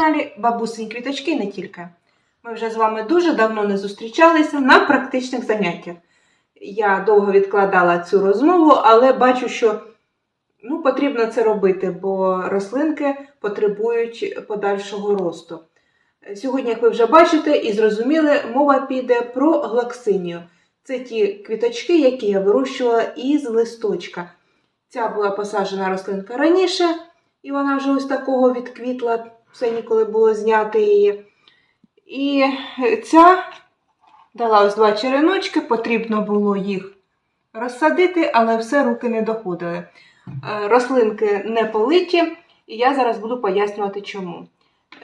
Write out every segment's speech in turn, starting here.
каналі Бабусині Квіточки не тільки. Ми вже з вами дуже давно не зустрічалися на практичних заняттях. Я довго відкладала цю розмову, але бачу, що ну, потрібно це робити, бо рослинки потребують подальшого росту. Сьогодні, як ви вже бачите і зрозуміли, мова піде про глаксинію. Це ті квіточки, які я вирощувала із листочка. Ця була посаджена рослинка раніше, і вона вже ось такого відквітла, все ніколи було зняти її. І ця дала ось два череночки, потрібно було їх розсадити, але все руки не доходили. Е, Рослинки не политі, і я зараз буду пояснювати чому.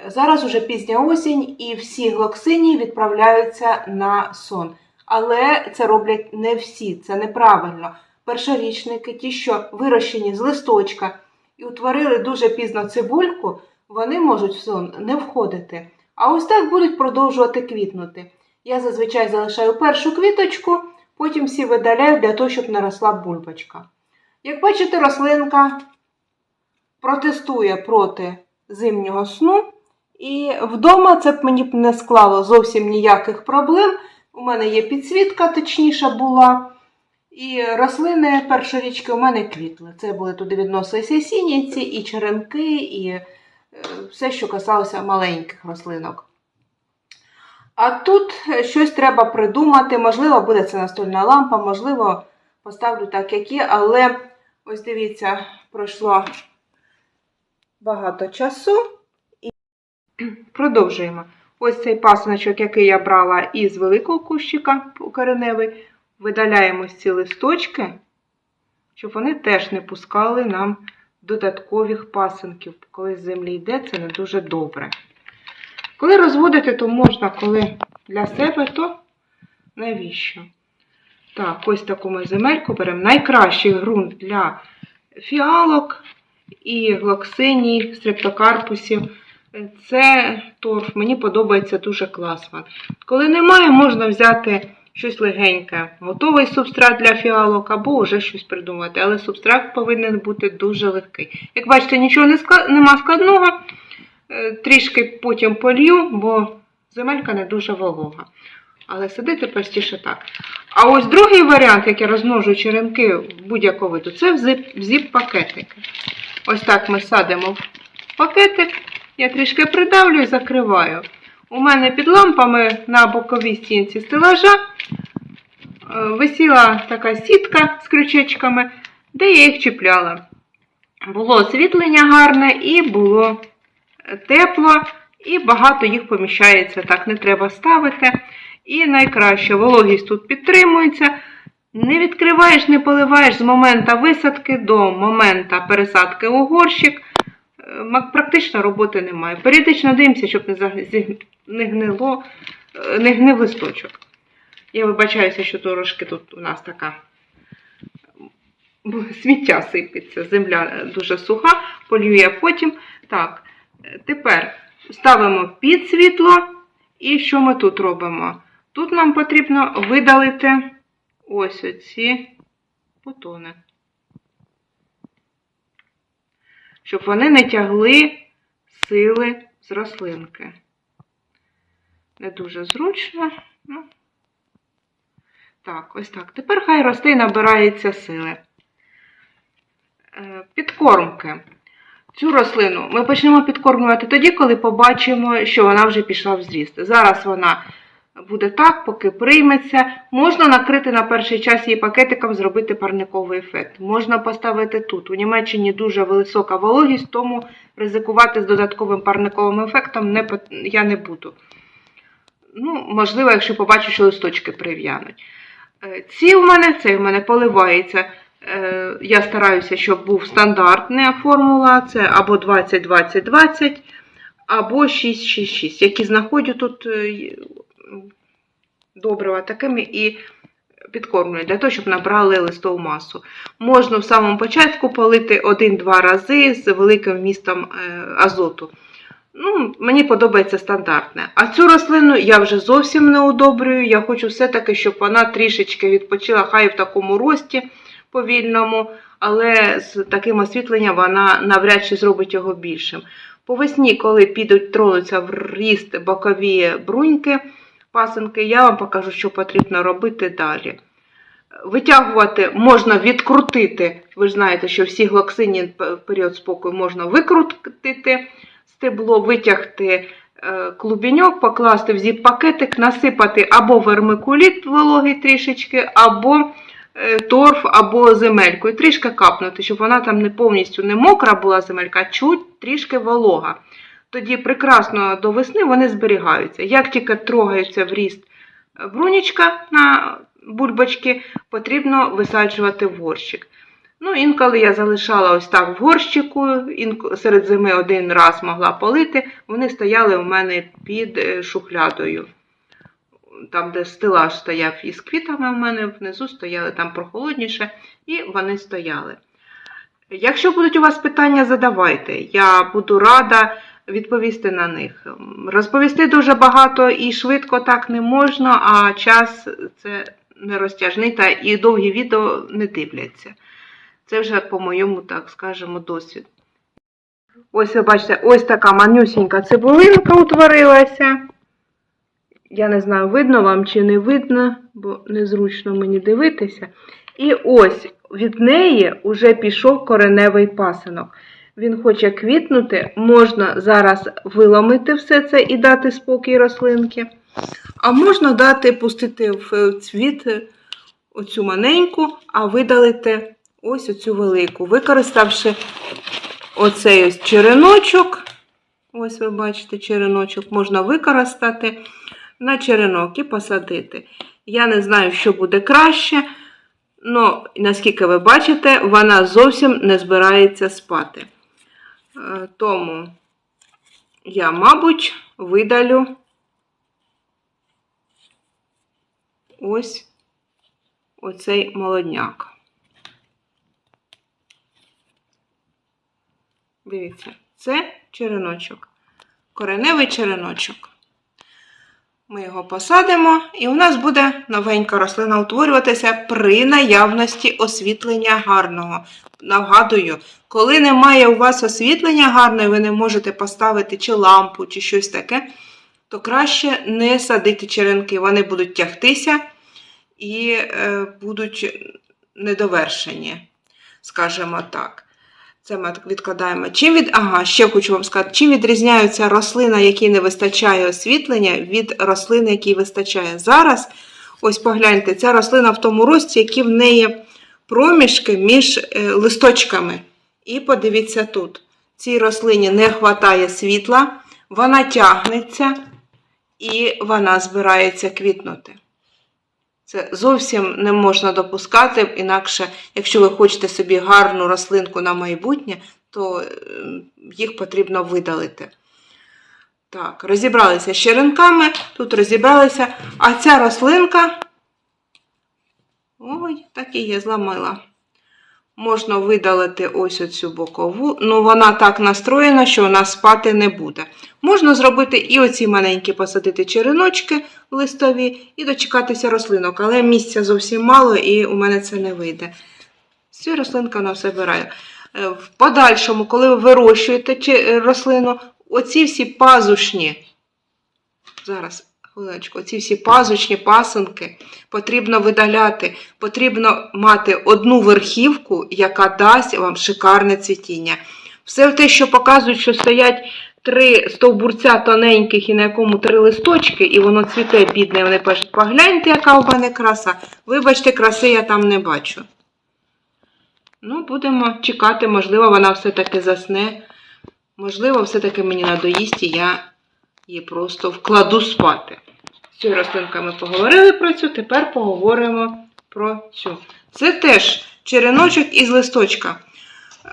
Зараз уже пізня осінь, і всі глоксині відправляються на сон. Але це роблять не всі, це неправильно. Першорічники, ті, що вирощені з листочка і утворили дуже пізно цибульку, вони можуть в сон не входити. А ось так будуть продовжувати квітнути. Я зазвичай залишаю першу квіточку, потім всі видаляю для того, щоб наросла бульбочка. Як бачите, рослинка протестує проти зимнього сну, і вдома це б мені б не склало зовсім ніяких проблем. У мене є підсвітка, точніша була. І рослини першорічки у мене квітли. Це були туди відносилися сініці, і черенки, і все, що касалося маленьких рослинок. А тут е, щось треба придумати. Можливо, буде це настольна лампа, можливо, поставлю так, як є, але ось дивіться, пройшло багато часу. І продовжуємо. Ось цей пасиночок, який я брала із великого кущика кореневий, видаляємо ці листочки, щоб вони теж не пускали нам додаткових пасинків. Коли з землі йде, це не дуже добре. Коли розводити, то можна, коли для себе, то навіщо? Так, ось таку ми земельку беремо. Найкращий ґрунт для фіалок і глоксиній, стрептокарпусів. Це торф, мені подобається дуже класно. Коли немає, можна взяти щось легеньке, готовий субстрат для фіалок, або вже щось придумати. Але субстрат повинен бути дуже легкий. Як бачите, нічого не склад... нема складного. Е, Трішки потім полью, бо земелька не дуже волога. Але сидити простіше так. А ось другий варіант, як я розмножу черенки будь-якого виду, це в зіп-пакетики. Ось так ми садимо в пакетик. Я трішки придавлю і закриваю. У мене під лампами на боковій стінці стелажа е, висіла така сітка з крючечками, де я їх чіпляла. Було освітлення гарне і було тепло, і багато їх поміщається, так не треба ставити. І найкраще вологість тут підтримується. Не відкриваєш, не поливаєш з моменту висадки до моменту пересадки у горщик. Практично роботи немає. Періодично дивимося, щоб не, гнило, е, не гнив листочок. Я вибачаюся, що трошки тут у нас така сміття сипеться, земля дуже суха, полює потім. Так, тепер ставимо під світло. І що ми тут робимо? Тут нам потрібно видалити ось оці бутони. Щоб вони не тягли сили з рослинки. Не дуже зручно. Ну. Так, ось так. Тепер хай і набирається сили. Е, Підкормки. Цю рослину ми почнемо підкормлювати тоді, коли побачимо, що вона вже пішла в зріст. Зараз вона буде так, поки прийметься. Можна накрити на перший час її пакетиком, зробити парниковий ефект. Можна поставити тут. У Німеччині дуже висока вологість, тому ризикувати з додатковим парниковим ефектом не, я не буду. Ну, можливо, якщо побачу, що листочки прив'януть. Е, Ці у мене, цей у мене поливається. Е, Я стараюся, щоб був стандартна формула, це або 20-20-20, або 6-6-6, які знаходжу тут е, добрива такими і підкормлюю, для того, щоб набрали листову масу. Можна в самому початку полити 1-2 рази з великим вмістом е, азоту. Ну, мені подобається стандартне. А цю рослину я вже зовсім не удобрюю. Я хочу все-таки, щоб вона трішечки відпочила, хай в такому рості повільному, але з таким освітленням вона навряд чи зробить його більшим. По весні, коли підуть тронуться в ріст бокові бруньки, пасинки, я вам покажу, що потрібно робити далі. Витягувати можна відкрутити. Ви ж знаєте, що всі глоксині п- період спокою можна викрутити стебло, витягти е, клубіньок, покласти в зіп-пакетик, насипати або вермикуліт вологий трішечки, або е, торф, або земельку. І трішки капнути, щоб вона там не повністю не мокра була земелька, а чуть трішки волога. Тоді прекрасно до весни вони зберігаються. Як тільки трогається в ріст е, брунічка на бульбочки, потрібно висаджувати в горщик. Ну, інколи я залишала ось так в горщику, серед зими один раз могла полити, вони стояли у мене під е, шухлядою. Там, де стелаж стояв із квітами, у мене внизу стояли там прохолодніше, і вони стояли. Якщо будуть у вас питання, задавайте. Я буду рада відповісти на них. Розповісти дуже багато і швидко так не можна, а час це не розтяжний, та і довгі відео не дивляться. Це вже по моєму, так скажемо, досвіду. Ось ви бачите, ось така манюсінька цибулинка утворилася. Я не знаю, видно вам чи не видно, бо незручно мені дивитися. І ось від неї вже пішов кореневий пасинок. Він хоче квітнути, можна зараз виломити все це і дати спокій рослинки. А можна дати, пустити в цвіт оцю маленьку, а видалити ось оцю велику, використавши оцей ось череночок. Ось ви бачите, череночок можна використати на черенок і посадити. Я не знаю, що буде краще, але наскільки ви бачите, вона зовсім не збирається спати. Е, Тому я, мабуть, видалю ось оцей молодняк. Дивіться, це череночок, кореневий череночок. Ми його посадимо, і у нас буде новенька рослина утворюватися при наявності освітлення гарного. Нагадую, коли немає у вас освітлення гарної, ви не можете поставити чи лампу, чи щось таке, то краще не садити черенки. Вони будуть тягтися і е, будуть недовершені, скажімо так. Це ми відкладаємо. Чим від... Ага, ще хочу вам сказати, чим відрізняється рослина, якій не вистачає освітлення, від рослини, якій вистачає. Зараз, ось погляньте, ця рослина в тому рості, які в неї проміжки між е, листочками. І подивіться тут. Цій рослині не вистачає світла, вона тягнеться і вона збирається квітнути. Це зовсім не можна допускати, інакше, якщо ви хочете собі гарну рослинку на майбутнє, то е, їх потрібно видалити. Так, розібралися з черенками, тут розібралися, а ця рослинка. Ой, так і є, зламила. Можна видалити ось оцю бокову, ну вона так настроєна, що вона спати не буде. Можна зробити і оці маленькі посадити череночки листові і дочекатися рослинок, але місця зовсім мало і у мене це не вийде. Цю рослинка вона все бирає. Е, В подальшому, коли ви вирощуєте е, рослину, оці всі пазушні, зараз, хвилиночку, оці всі пазучні пасинки потрібно видаляти. Потрібно мати одну верхівку, яка дасть вам шикарне цвітіння. Все те, що показують, що стоять три стовбурця тоненьких і на якому три листочки, і воно цвіте бідне, вони пишуть, погляньте, яка у мене краса. Вибачте, краси я там не бачу. Ну, будемо чекати, можливо, вона все-таки засне. Можливо, все-таки мені надоїсть, і я її просто вкладу спати. З цією рослинкою ми поговорили про цю, тепер поговоримо про цю. Це теж череночок із листочка.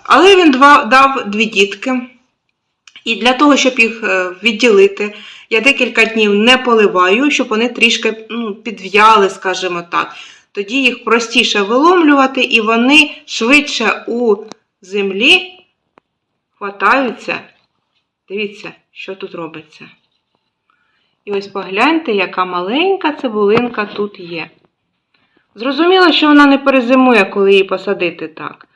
Але він дав дві дітки. І для того, щоб їх е, відділити, я декілька днів не поливаю, щоб вони трішки ну, підв'яли, скажімо так. Тоді їх простіше виломлювати, і вони швидше у землі хватаються. Дивіться, що тут робиться. І ось погляньте, яка маленька цибулинка тут є. Зрозуміло, що вона не перезимує, коли її посадити так.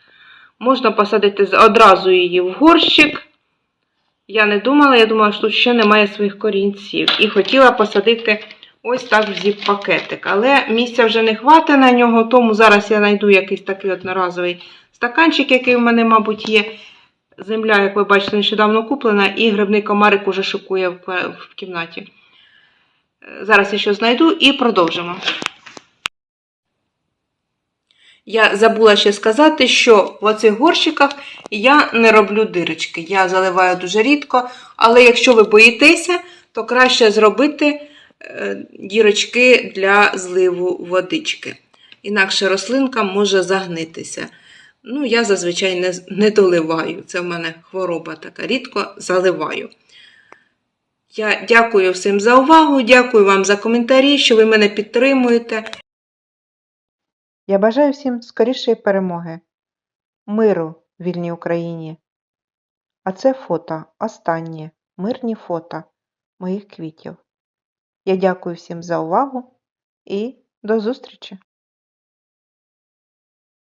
Можна посадити одразу її в горщик, Я не думала, я думала, що тут ще немає своїх корінців. І хотіла посадити ось так в зіп-пакетик. Але місця вже не хватить на нього, тому зараз я знайду якийсь такий одноразовий стаканчик, який в мене, мабуть, є. Земля, як ви бачите, нещодавно куплена, і грибний комарик уже шикує в, кімнаті. Зараз я щось знайду і продовжимо. Я забула ще сказати, що в оцих горщиках я не роблю дирочки. Я заливаю дуже рідко, але якщо ви боїтеся, то краще зробити е, дірочки для зливу водички. Інакше рослинка може загнитися. Ну, я зазвичай не, не доливаю. Це в мене хвороба така, рідко заливаю. Я дякую всім за увагу, дякую вам за коментарі, що ви мене підтримуєте. Я бажаю всім скорішої перемоги, миру в вільній Україні. А це фото, останнє, мирні фото моїх квітів. Я дякую всім за увагу і до зустрічі!